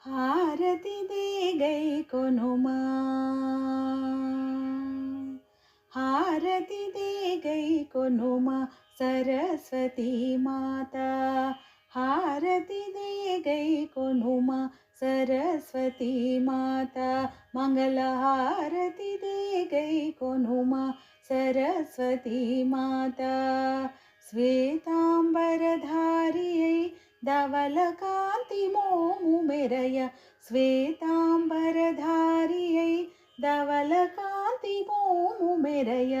हारति देग कोुमा हारति देग को नु सरस्वती मता। हार देग को नु सरस्वती मता। मङ्गल हारति देग कोुमा सरस्वती माता। श्वेताम्बरधारि धवल శ్వేతాంబరధారియై ధవలకాంతి మోము మెరయ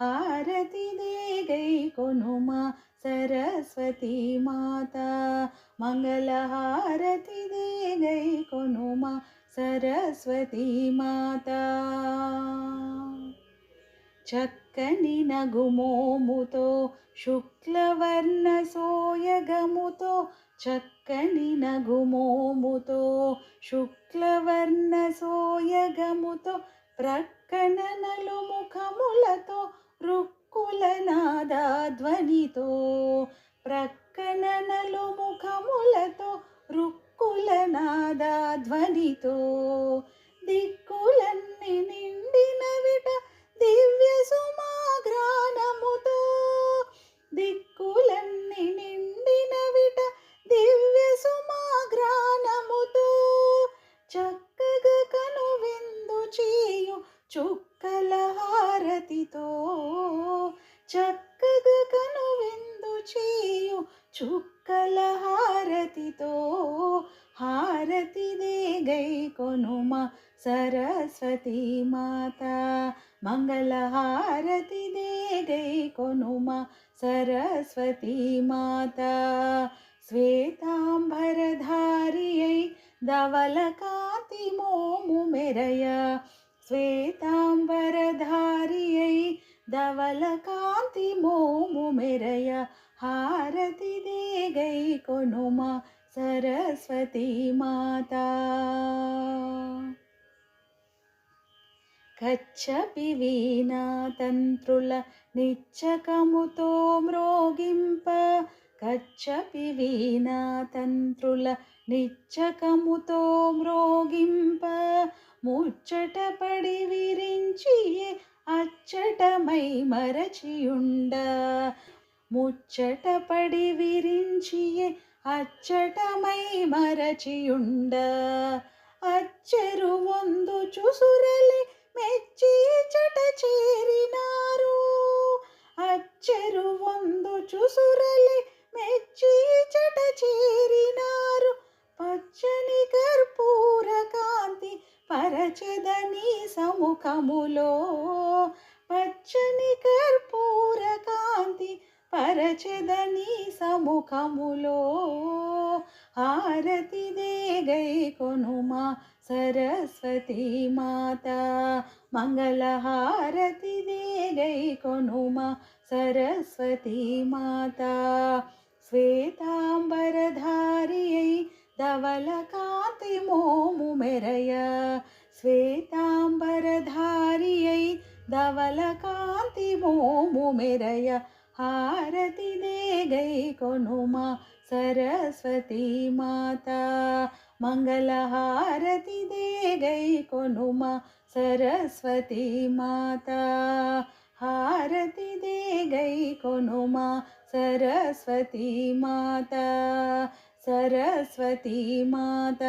హారతి దేగై కొనుమా సరస్వతీ మాత మంగళహారతి దేగై కొనుమా సరస్వతీ మాత చక్కని నగుమోముతో శుక్లవర్ణ సోయగముతో చక్కని నగుమోముతో శుక్లవర్ణ సోయగముతో ప్రక్కన నలుముఖములతో రుక్కుల నాదాధ్వనితో ప్రక్కన నలుముఖములతో రుక్కుల నాదాధ్వనితో. దిక్కులన్నీ నిండినవిట దివ్య సుమా చుక్కల హారతితో చక్కగా కనువిందు చేయు చుక్కల హారతితో హారతి దేగై కొనుమ సరస్వతి మాత. మంగళ మంగళహారతి దేగై కొనుమ సరస్వతి మాత. శ్వేతాంబరధారియై ధవలకాంతి మోము మెరయ श्वेताम्बरधार्यै धवलकान्तिमोमु मेरय हारतिदेघै कुनुमा सरस्वती माता। कच्छपि वीणा तन्त्रुलनिच्छकमुतो मरोगिम्प కచ్చపి వీణాతంత్రుల నిచ్చకముతో మ్రోగింప ముచ్చటపడి విరించి అచ్చటమై మరచియుండ. ముచ్చటపడి విరించి అచ్చటమై మరచియుండ. అచ్చరు వందు చుసురలి సముఖములో పచ్చని కర్పూర కాంతి పరచదని సముఖములో హారతి దేగై కొనుమా సరస్వతీ మాత మంగళహారతి దేగై కొనుమా సరస్వతీ మాత శ్వేతాంబరధారియై ధవలకాంతి మోము మెరయ ధవల కాంతి మోము మెరయ హారతి దేగై కొనుమా సరస్వతి మాత మంగళ హారతి దేగై కొనుమా సరస్వతి మాత హారతి దేగై కొనుమా సరస్వతి మాత సరస్వతి మాత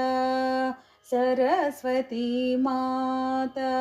सरस्वती माता।